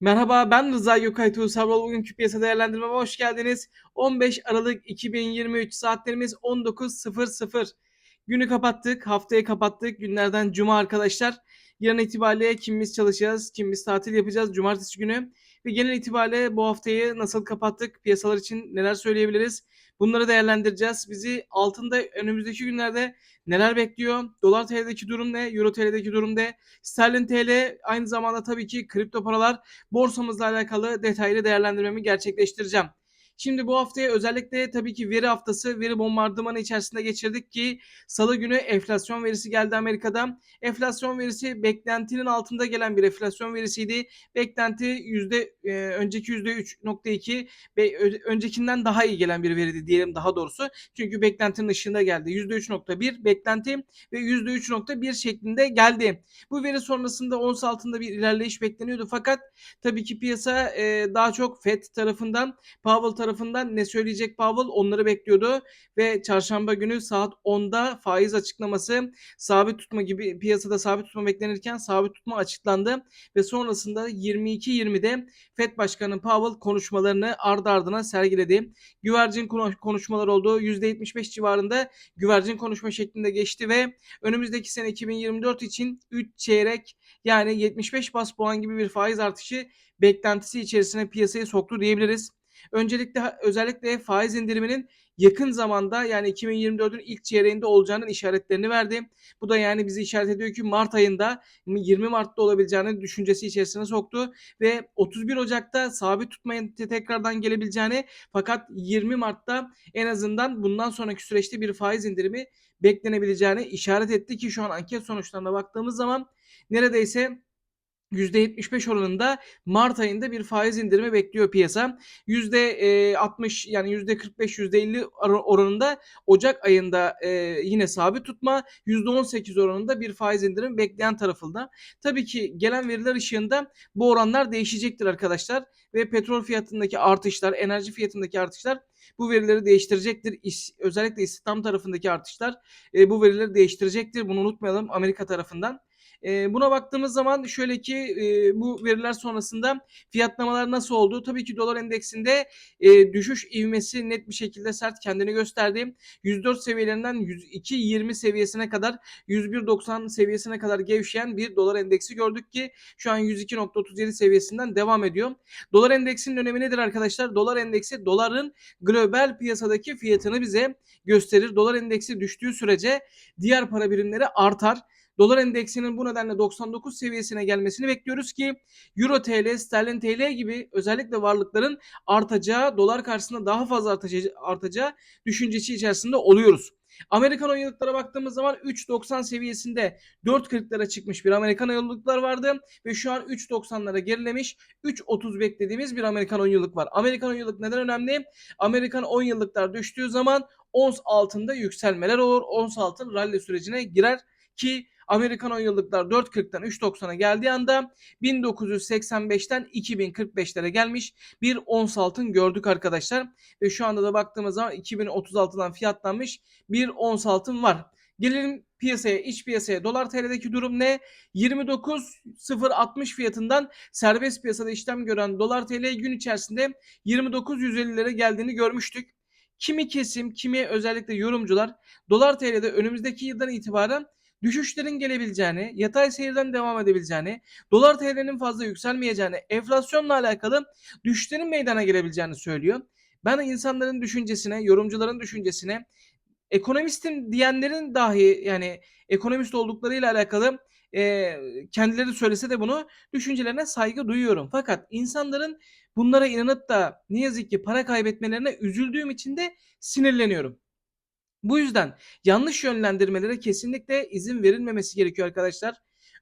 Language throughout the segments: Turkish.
Merhaba, ben Rıza Gökay Tuğsal. Bugünkü piyasa değerlendirmeme hoş geldiniz. 15 Aralık 2023 saatlerimiz 19.00. Günü kapattık, haftayı kapattık. Günlerden cuma arkadaşlar. Yarın itibariyle kimimiz çalışacağız, kimimiz tatil yapacağız cumartesi günü. Ve genel itibariyle bu haftayı nasıl kapattık, piyasalar için neler söyleyebiliriz? Bunları değerlendireceğiz. Bizi altında önümüzdeki günlerde neler bekliyor? Dolar TL'deki durum ne? Euro TL'deki durum ne? Sterlin TL aynı zamanda tabii ki kripto paralar borsamızla alakalı detaylı değerlendirmemi gerçekleştireceğim. Şimdi bu haftaya özellikle tabii ki veri haftası, veri bombardımanı içerisinde geçirdik ki salı günü enflasyon verisi geldi Amerika'da. Enflasyon verisi beklentinin altında gelen bir enflasyon verisiydi. Beklenti yüzde e, önceki yüzde 3.2 ve öncekinden daha iyi gelen bir veriydi diyelim daha doğrusu. Çünkü beklentinin ışığında geldi. Yüzde 3.1 beklenti ve yüzde 3.1 şeklinde geldi. Bu veri sonrasında ons altında bir ilerleyiş bekleniyordu fakat tabii ki piyasa e, daha çok FED tarafından Powell tarafından ne söyleyecek Powell onları bekliyordu ve çarşamba günü saat 10'da faiz açıklaması sabit tutma gibi piyasada sabit tutma beklenirken sabit tutma açıklandı ve sonrasında 22-20'de FED Başkanı Powell konuşmalarını ardı ardına sergiledi. Güvercin konuşmalar oldu. %75 civarında güvercin konuşma şeklinde geçti ve önümüzdeki sene 2024 için 3 çeyrek yani 75 bas puan gibi bir faiz artışı beklentisi içerisine piyasayı soktu diyebiliriz. Öncelikle özellikle faiz indiriminin yakın zamanda yani 2024'ün ilk çeyreğinde olacağının işaretlerini verdi. Bu da yani bizi işaret ediyor ki Mart ayında 20 Mart'ta olabileceğini düşüncesi içerisine soktu ve 31 Ocak'ta sabit tutmaya tekrardan gelebileceğini fakat 20 Mart'ta en azından bundan sonraki süreçte bir faiz indirimi beklenebileceğini işaret etti ki şu an anket sonuçlarına baktığımız zaman neredeyse %75 oranında Mart ayında bir faiz indirimi bekliyor piyasa. %60 yani %45 %50 oranında Ocak ayında e, yine sabit tutma, %18 oranında bir faiz indirimi bekleyen tarafında. Tabii ki gelen veriler ışığında bu oranlar değişecektir arkadaşlar ve petrol fiyatındaki artışlar, enerji fiyatındaki artışlar bu verileri değiştirecektir. İş, özellikle istihdam tarafındaki artışlar e, bu verileri değiştirecektir. Bunu unutmayalım Amerika tarafından. E, buna baktığımız zaman şöyle ki e, bu veriler sonrasında fiyatlamalar nasıl oldu? Tabii ki dolar endeksinde e, düşüş ivmesi net bir şekilde sert kendini gösterdi. 104 seviyelerinden 102.20 seviyesine kadar 101.90 seviyesine kadar gevşeyen bir dolar endeksi gördük ki şu an 102.37 seviyesinden devam ediyor. Dolar endeksinin önemi nedir arkadaşlar? Dolar endeksi doların global piyasadaki fiyatını bize gösterir. Dolar endeksi düştüğü sürece diğer para birimleri artar. Dolar endeksinin bu nedenle 99 seviyesine gelmesini bekliyoruz ki Euro TL, Sterlin TL gibi özellikle varlıkların artacağı, dolar karşısında daha fazla artacağı, artacağı düşüncesi içerisinde oluyoruz. Amerikan oyunluklara baktığımız zaman 3.90 seviyesinde 4.40'lara çıkmış bir Amerikan oyunluklar vardı ve şu an 3.90'lara gerilemiş 3.30 beklediğimiz bir Amerikan oyunluk var. Amerikan oyunluk neden önemli? Amerikan 10 yıllıklar düştüğü zaman ons altında yükselmeler olur. Ons altın rally sürecine girer ki Amerikan 10 yıllıklar 4.40'dan 3.90'a geldiği anda 1985'ten 2045'lere gelmiş bir ons altın gördük arkadaşlar. Ve şu anda da baktığımız zaman 2036'dan fiyatlanmış bir ons altın var. Gelelim piyasaya, iç piyasaya. Dolar TL'deki durum ne? 29.060 fiyatından serbest piyasada işlem gören dolar TL gün içerisinde 29.150'lere geldiğini görmüştük. Kimi kesim, kimi özellikle yorumcular dolar TL'de önümüzdeki yıldan itibaren düşüşlerin gelebileceğini, yatay seyirden devam edebileceğini, dolar TL'nin fazla yükselmeyeceğini, enflasyonla alakalı düşüşlerin meydana gelebileceğini söylüyor. Ben insanların düşüncesine, yorumcuların düşüncesine, ekonomistim diyenlerin dahi yani ekonomist olduklarıyla alakalı e, kendileri söylese de bunu düşüncelerine saygı duyuyorum. Fakat insanların bunlara inanıp da ne yazık ki para kaybetmelerine üzüldüğüm için de sinirleniyorum. Bu yüzden yanlış yönlendirmelere kesinlikle izin verilmemesi gerekiyor arkadaşlar.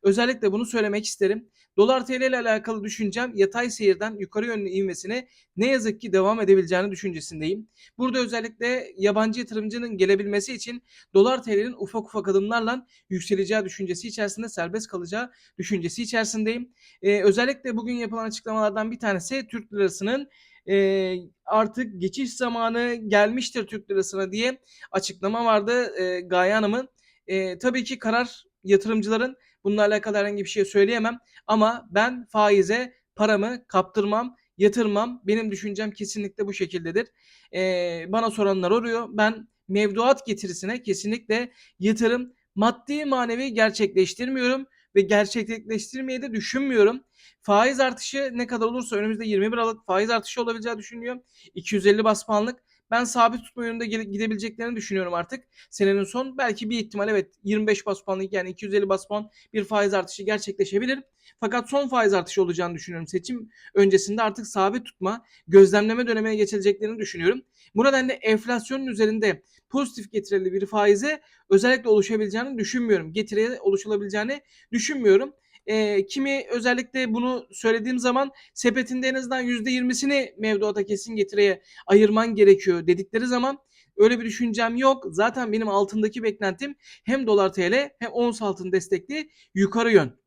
Özellikle bunu söylemek isterim. Dolar TL ile alakalı düşüncem yatay seyirden yukarı yönlü ivmesine ne yazık ki devam edebileceğini düşüncesindeyim. Burada özellikle yabancı yatırımcının gelebilmesi için dolar TL'nin ufak ufak adımlarla yükseleceği düşüncesi içerisinde serbest kalacağı düşüncesi içerisindeyim. Ee, özellikle bugün yapılan açıklamalardan bir tanesi Türk lirasının e, artık geçiş zamanı gelmiştir Türk lirasına diye açıklama vardı e, Gaye Hanım'ın. E, tabii ki karar yatırımcıların bununla alakalı herhangi bir şey söyleyemem ama ben faize paramı kaptırmam, yatırmam. Benim düşüncem kesinlikle bu şekildedir. Ee, bana soranlar oluyor. Ben mevduat getirisine kesinlikle yatırım maddi manevi gerçekleştirmiyorum ve gerçekleştirmeyi de düşünmüyorum. Faiz artışı ne kadar olursa önümüzde 21 Aralık faiz artışı olabileceği düşünüyor. 250 bas puanlık. Ben sabit tutma yönünde gidebileceklerini düşünüyorum artık. Senenin son belki bir ihtimal evet 25 bas puanlık yani 250 bas bir faiz artışı gerçekleşebilir. Fakat son faiz artışı olacağını düşünüyorum. Seçim öncesinde artık sabit tutma, gözlemleme dönemine geçileceklerini düşünüyorum. Bu nedenle enflasyonun üzerinde pozitif getirili bir faize özellikle oluşabileceğini düşünmüyorum. Getiriye oluşulabileceğini düşünmüyorum. E, kimi özellikle bunu söylediğim zaman sepetinde en azından %20'sini mevduata kesin getiriye ayırman gerekiyor dedikleri zaman öyle bir düşüncem yok. Zaten benim altındaki beklentim hem dolar TL hem ons altın destekli yukarı yön.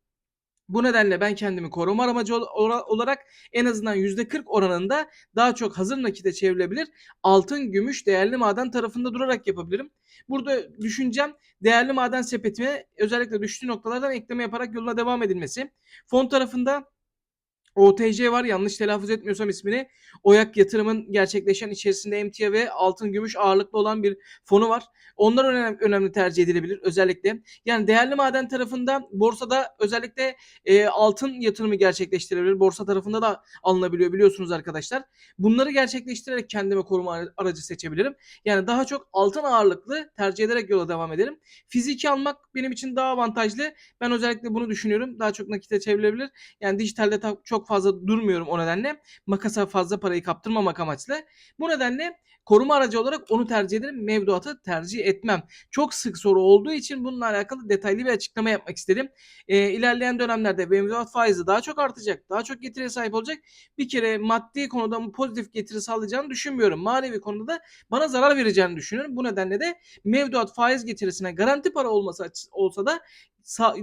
Bu nedenle ben kendimi koruma amacı olarak en azından %40 oranında daha çok hazır nakite çevrilebilir. Altın, gümüş, değerli maden tarafında durarak yapabilirim. Burada düşüncem değerli maden sepetime özellikle düştüğü noktalardan ekleme yaparak yoluna devam edilmesi. Fon tarafında OTC var yanlış telaffuz etmiyorsam ismini. Oyak yatırımın gerçekleşen içerisinde emtia ve altın gümüş ağırlıklı olan bir fonu var. Onlar önemli, önemli tercih edilebilir özellikle. Yani değerli maden tarafında borsada özellikle e, altın yatırımı gerçekleştirebilir. Borsa tarafında da alınabiliyor biliyorsunuz arkadaşlar. Bunları gerçekleştirerek kendime koruma aracı seçebilirim. Yani daha çok altın ağırlıklı tercih ederek yola devam ederim. Fiziki almak benim için daha avantajlı. Ben özellikle bunu düşünüyorum. Daha çok nakite çevrilebilir. Yani dijitalde çok fazla durmuyorum o nedenle. Makasa fazla parayı kaptırmamak amaçlı. Bu nedenle koruma aracı olarak onu tercih ederim. Mevduatı tercih etmem. Çok sık soru olduğu için bununla alakalı detaylı bir açıklama yapmak istedim. E, ilerleyen dönemlerde mevduat faizi daha çok artacak. Daha çok getiriye sahip olacak. Bir kere maddi konuda pozitif getiri sağlayacağını düşünmüyorum. Manevi konuda da bana zarar vereceğini düşünüyorum. Bu nedenle de mevduat faiz getirisine garanti para olması olsa da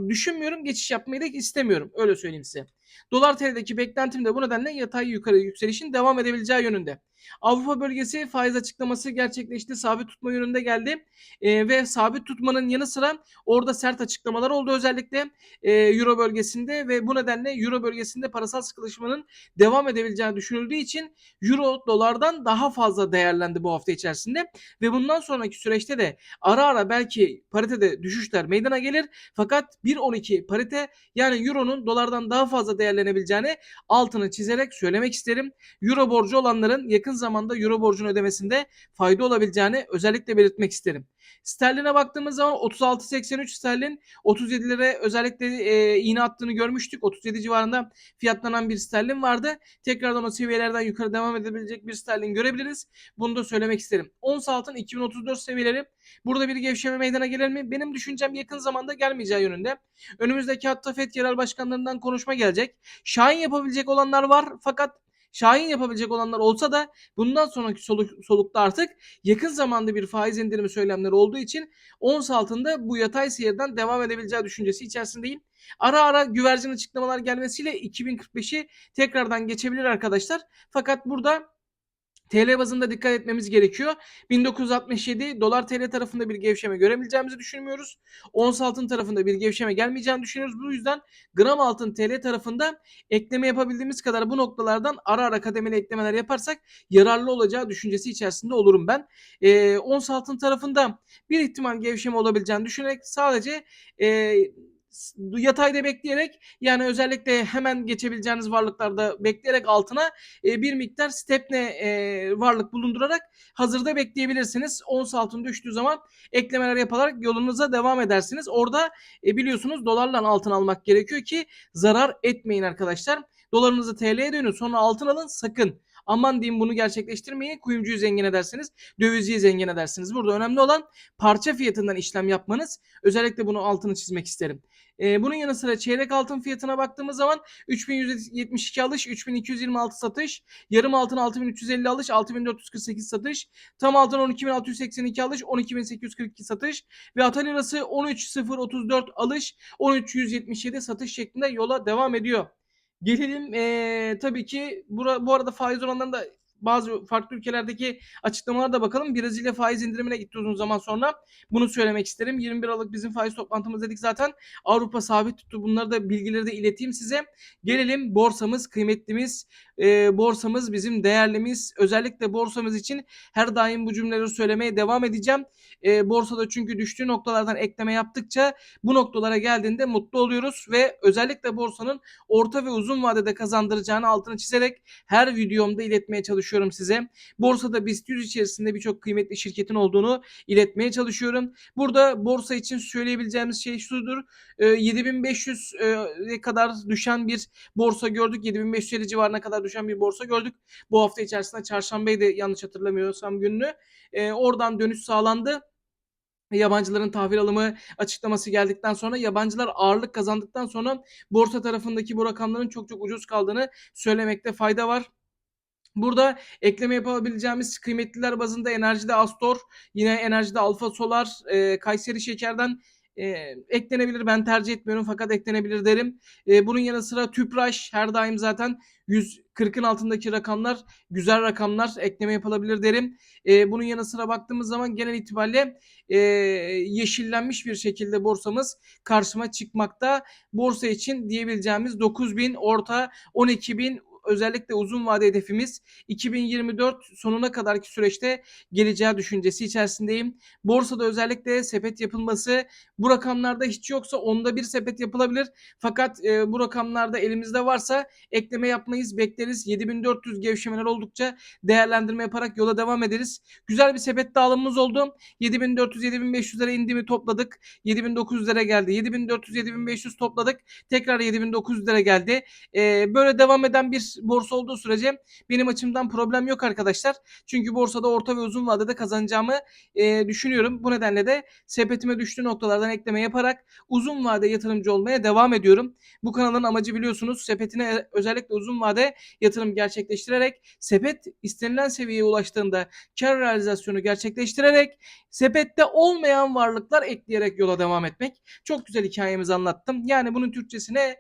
düşünmüyorum. Geçiş yapmayı da istemiyorum. Öyle söyleyeyim size. Dolar TL'deki beklentim de bu nedenle yatay yukarı yükselişin devam edebileceği yönünde. Avrupa bölgesi faiz açıklaması gerçekleşti. Sabit tutma yönünde geldi. E, ve sabit tutmanın yanı sıra orada sert açıklamalar oldu özellikle e, Euro bölgesinde ve bu nedenle Euro bölgesinde parasal sıkışmanın devam edebileceği düşünüldüğü için Euro dolardan daha fazla değerlendi bu hafta içerisinde ve bundan sonraki süreçte de ara ara belki paritede düşüşler meydana gelir fakat 1.12 parite yani Euro'nun dolardan daha fazla değerlenebileceğini altını çizerek söylemek isterim. Euro borcu olanların yakın zamanda euro borcunu ödemesinde fayda olabileceğini özellikle belirtmek isterim. Sterline baktığımız zaman 36.83 sterlin 37'lere özellikle e, iğne attığını görmüştük. 37 civarında fiyatlanan bir sterlin vardı. Tekrardan o seviyelerden yukarı devam edebilecek bir sterlin görebiliriz. Bunu da söylemek isterim. Ons altın 2034 seviyeleri. Burada bir gevşeme meydana gelir mi? Benim düşüncem yakın zamanda gelmeyeceği yönünde. Önümüzdeki hatta FED yerel başkanlarından konuşma gelecek. Şahin yapabilecek olanlar var fakat Şahin yapabilecek olanlar olsa da bundan sonraki soluk, solukta artık yakın zamanda bir faiz indirimi söylemleri olduğu için ons altında bu yatay seyirden devam edebileceği düşüncesi içerisindeyim. Ara ara güvercin açıklamalar gelmesiyle 2045'i tekrardan geçebilir arkadaşlar. Fakat burada TL bazında dikkat etmemiz gerekiyor. 1967 dolar TL tarafında bir gevşeme görebileceğimizi düşünmüyoruz. Ons altın tarafında bir gevşeme gelmeyeceğini düşünüyoruz. Bu yüzden gram altın TL tarafında ekleme yapabildiğimiz kadar bu noktalardan ara ara kademeli eklemeler yaparsak yararlı olacağı düşüncesi içerisinde olurum ben. E, ons altın tarafında bir ihtimal gevşeme olabileceğini düşünerek sadece e, yatayda bekleyerek yani özellikle hemen geçebileceğiniz varlıklarda bekleyerek altına e, bir miktar stepne e, varlık bulundurarak hazırda bekleyebilirsiniz. Ons altın düştüğü zaman eklemeler yaparak yolunuza devam edersiniz. Orada e, biliyorsunuz dolarla altın almak gerekiyor ki zarar etmeyin arkadaşlar. Dolarınızı TL'ye dönün sonra altın alın sakın. Aman diyeyim bunu gerçekleştirmeyi kuyumcuyu zengin edersiniz, dövizciyi zengin edersiniz. Burada önemli olan parça fiyatından işlem yapmanız. Özellikle bunu altını çizmek isterim. E, bunun yanı sıra çeyrek altın fiyatına baktığımız zaman 3172 alış, 3226 satış, yarım altın 6350 alış, 6448 satış, tam altın 12682 alış, 12842 satış ve atal lirası 13034 alış, 13177 satış şeklinde yola devam ediyor. Gelelim ee, tabii ki bura, bu arada faiz oranlarında bazı farklı ülkelerdeki açıklamalara da bakalım. Brezilya faiz indirimine gitti uzun zaman sonra. Bunu söylemek isterim. 21 Aralık bizim faiz toplantımız dedik zaten. Avrupa sabit tuttu. Bunları da bilgileri de ileteyim size. Gelelim borsamız, kıymetlimiz, e, borsamız bizim değerlimiz. Özellikle borsamız için her daim bu cümleleri söylemeye devam edeceğim. E, borsada çünkü düştüğü noktalardan ekleme yaptıkça bu noktalara geldiğinde mutlu oluyoruz ve özellikle borsanın orta ve uzun vadede kazandıracağını altını çizerek her videomda iletmeye çalışıyorum size. Borsada BIST 100 içerisinde birçok kıymetli şirketin olduğunu iletmeye çalışıyorum. Burada borsa için söyleyebileceğimiz şey şudur. E, 7500'e kadar düşen bir borsa gördük. 7550 civarına kadar düşen bir borsa gördük. Bu hafta içerisinde çarşambaydı yanlış hatırlamıyorsam gününü. E, oradan dönüş sağlandı yabancıların tahvil alımı açıklaması geldikten sonra yabancılar ağırlık kazandıktan sonra borsa tarafındaki bu rakamların çok çok ucuz kaldığını söylemekte fayda var. Burada ekleme yapabileceğimiz kıymetliler bazında enerjide Astor, yine enerjide Alfa Solar, e, Kayseri Şeker'den e, eklenebilir. Ben tercih etmiyorum fakat eklenebilir derim. E, bunun yanı sıra Tüpraş her daim zaten 140'ın altındaki rakamlar güzel rakamlar ekleme yapılabilir derim. E, bunun yanı sıra baktığımız zaman genel itibariyle e, yeşillenmiş bir şekilde borsamız karşıma çıkmakta. Borsa için diyebileceğimiz 9000 orta 12000 özellikle uzun vade hedefimiz 2024 sonuna kadarki süreçte geleceği düşüncesi içerisindeyim. Borsada özellikle sepet yapılması bu rakamlarda hiç yoksa onda bir sepet yapılabilir. Fakat e, bu rakamlarda elimizde varsa ekleme yapmayız bekleriz. 7400 gevşemeler oldukça değerlendirme yaparak yola devam ederiz. Güzel bir sepet dağılımımız oldu. 7400-7500'lere indiğimi topladık. 7900'lere geldi. 7400-7500 topladık. Tekrar 7900'lere geldi. E, böyle devam eden bir borsa olduğu sürece benim açımdan problem yok arkadaşlar. Çünkü borsada orta ve uzun vadede kazanacağımı e, düşünüyorum. Bu nedenle de sepetime düştüğü noktalardan ekleme yaparak uzun vade yatırımcı olmaya devam ediyorum. Bu kanalın amacı biliyorsunuz sepetine özellikle uzun vade yatırım gerçekleştirerek sepet istenilen seviyeye ulaştığında kar realizasyonu gerçekleştirerek sepette olmayan varlıklar ekleyerek yola devam etmek. Çok güzel hikayemizi anlattım. Yani bunun Türkçesine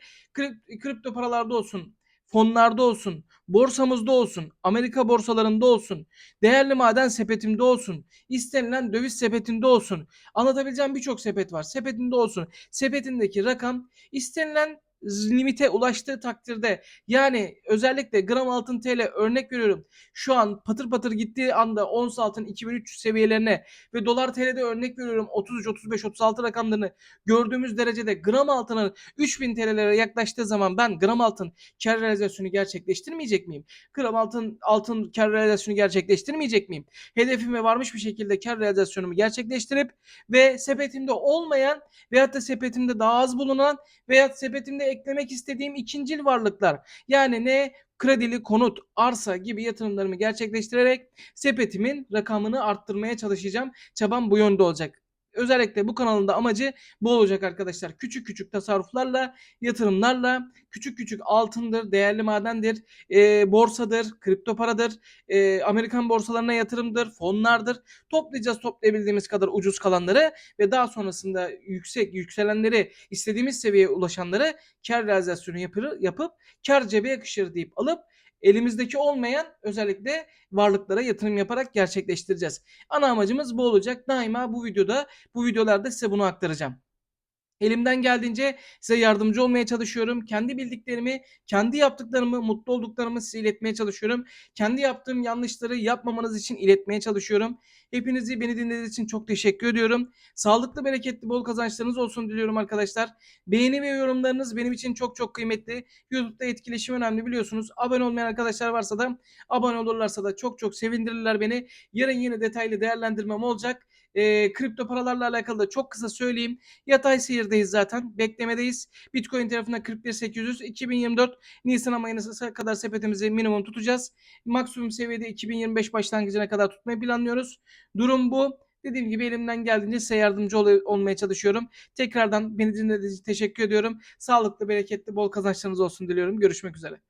kripto paralarda olsun, fonlarda olsun, borsamızda olsun, Amerika borsalarında olsun, değerli maden sepetimde olsun, istenilen döviz sepetinde olsun. Anlatabileceğim birçok sepet var. Sepetinde olsun. Sepetindeki rakam istenilen limite ulaştığı takdirde yani özellikle gram altın TL örnek veriyorum. Şu an patır patır gittiği anda ons altın 2300 seviyelerine ve dolar TL'de örnek veriyorum 33 35 36 rakamlarını gördüğümüz derecede gram altının 3000 TL'lere yaklaştığı zaman ben gram altın kar realizasyonu gerçekleştirmeyecek miyim? Gram altın altın kar realizasyonu gerçekleştirmeyecek miyim? Hedefime varmış bir şekilde kar realizasyonumu gerçekleştirip ve sepetimde olmayan veyahut da sepetimde daha az bulunan veyahut sepetimde eklemek istediğim ikincil varlıklar. Yani ne? Kredili konut, arsa gibi yatırımlarımı gerçekleştirerek sepetimin rakamını arttırmaya çalışacağım. Çabam bu yönde olacak. Özellikle bu kanalın da amacı bu olacak arkadaşlar. Küçük küçük tasarruflarla, yatırımlarla, küçük küçük altındır, değerli madendir, e, borsadır, kripto paradır, e, Amerikan borsalarına yatırımdır, fonlardır. Toplayacağız toplayabildiğimiz kadar ucuz kalanları ve daha sonrasında yüksek yükselenleri istediğimiz seviyeye ulaşanları kar realizasyonu yapır, yapıp kar cebe yakışır deyip alıp elimizdeki olmayan özellikle varlıklara yatırım yaparak gerçekleştireceğiz. Ana amacımız bu olacak. Daima bu videoda, bu videolarda size bunu aktaracağım. Elimden geldiğince size yardımcı olmaya çalışıyorum. Kendi bildiklerimi, kendi yaptıklarımı, mutlu olduklarımı size iletmeye çalışıyorum. Kendi yaptığım yanlışları yapmamanız için iletmeye çalışıyorum. Hepinizi beni dinlediğiniz için çok teşekkür ediyorum. Sağlıklı, bereketli, bol kazançlarınız olsun diliyorum arkadaşlar. Beğeni ve yorumlarınız benim için çok çok kıymetli. YouTube'da etkileşim önemli biliyorsunuz. Abone olmayan arkadaşlar varsa da abone olurlarsa da çok çok sevindirirler beni. Yarın yine detaylı değerlendirmem olacak e, kripto paralarla alakalı da çok kısa söyleyeyim. Yatay seyirdeyiz zaten. Beklemedeyiz. Bitcoin tarafında 41800 2024 Nisan ayına kadar sepetimizi minimum tutacağız. Maksimum seviyede 2025 başlangıcına kadar tutmayı planlıyoruz. Durum bu. Dediğim gibi elimden geldiğince size yardımcı ol- olmaya çalışıyorum. Tekrardan beni dinlediğiniz için teşekkür ediyorum. Sağlıklı, bereketli, bol kazançlarınız olsun diliyorum. Görüşmek üzere.